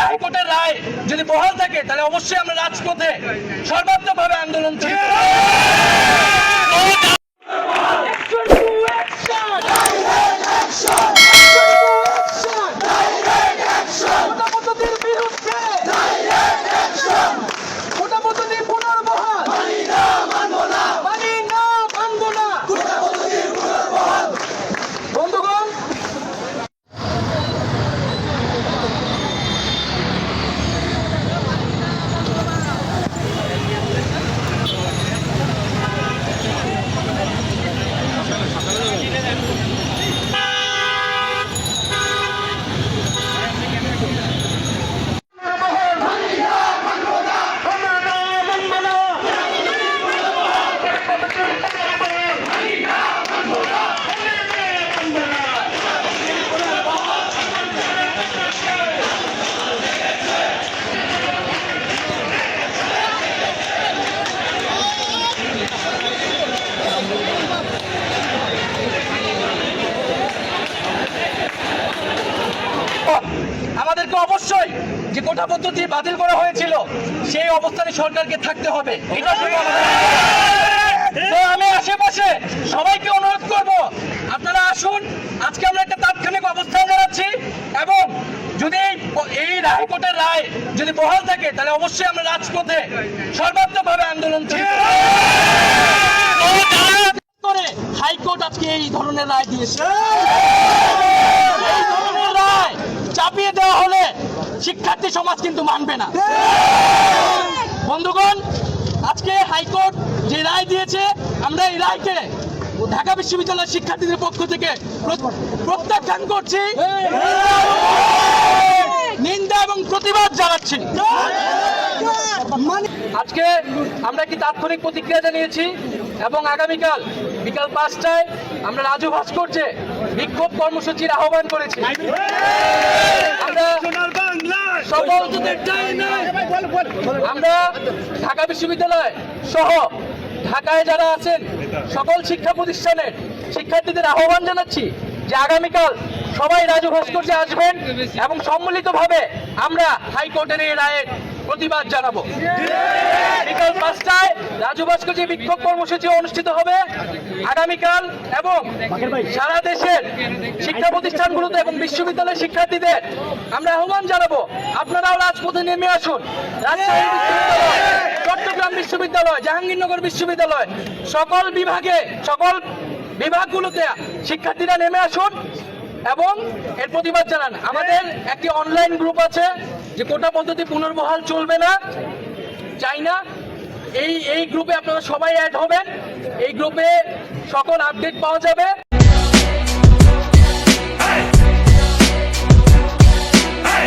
হাইকোর্টের রায় যদি বহাল থাকে তাহলে অবশ্যই আমরা রাজপথে সর্বাত্মকভাবে আন্দোলন আমাদেরকে অবশ্যই যে কোটা পদ্ধতি বাতিল করা হয়েছিল, সেই অবস্থানে সরকারকে থাকতে হবে। আমি আশেপাশে সবাইকে অনুরোধ করব, আপনারা আসুন, আজকে আমরা একটা তাৎক্ষণিক অবস্থান জানাচ্ছি এবং যদি এই- এই হাইকোর্টের রায় যদি বহাল থাকে, তাহলে অবশ্যই আমরা রাজপথে সর্বাত্মকভাবে আন্দোলন করে হাইকোর্ট আজকে এই ধরনের রায় দিয়েছে। রায় চাপিয়ে দেওয়া হলে শিক্ষার্থী সমাজ কিন্তু মানবে না। বন্ধুগণ আজকে হাইকোর্ট যে রায় দিয়েছে আমরা এই রায়কে ঢাকা বিশ্ববিদ্যালয়ের শিক্ষার্থীদের পক্ষ থেকে প্রত্যাখ্যান করছি। নিন্দা এবং প্রতিবাদ জানাচ্ছি। আজকে আমরা কি তাৎক্ষণিক প্রতিক্রিয়া জানিয়েছি? এবং আগামীকাল বিকাল পাঁচটায় আমরা রাজু ভাস্কর্যে বিক্ষোভ কর্মসূচির আহ্বান করেছি। আমরা ঢাকা বিশ্ববিদ্যালয় সহ ঢাকায় যারা আছেন, সকল শিক্ষা প্রতিষ্ঠানের শিক্ষার্থীদের আহ্বান জানাচ্ছি যে আগামীকাল সবাই রাজু ভাস্কর্যে আসবেন এবং সম্মিলিতভাবে আমরা হাইকোর্টের এই রায়ের প্রতিবাদ জানাব। বিকাল পাঁচটায় রাজু ভাস্কর্যে বিক্ষোভ কর্মসূচি অনুষ্ঠিত হবে। আগামীকাল এবং সারা দেশের শিক্ষা প্রতিষ্ঠানগুলোতে এবং বিশ্ববিদ্যালয়ের শিক্ষার্থীদের আমরা আহ্বান জানাব, আপনারাও রাজপথে নেমে আসুন। চট্টগ্রাম বিশ্ববিদ্যালয়, জাহাঙ্গীরনগর বিশ্ববিদ্যালয়, সকল বিভাগে, সকল বিভাগগুলোতে শিক্ষার্থীরা নেমে আসুন এবং এর প্রতিবাদ জানান। আমাদের একটি অনলাইন গ্রুপ আছে যে কোটা পদ্ধতি পুনর্বহাল চলবে না, চাই না। এই এই গ্রুপে আপনারা সবাই অ্যাড হবেন। এই গ্রুপে সকল আপডেট পাওয়া যাবে।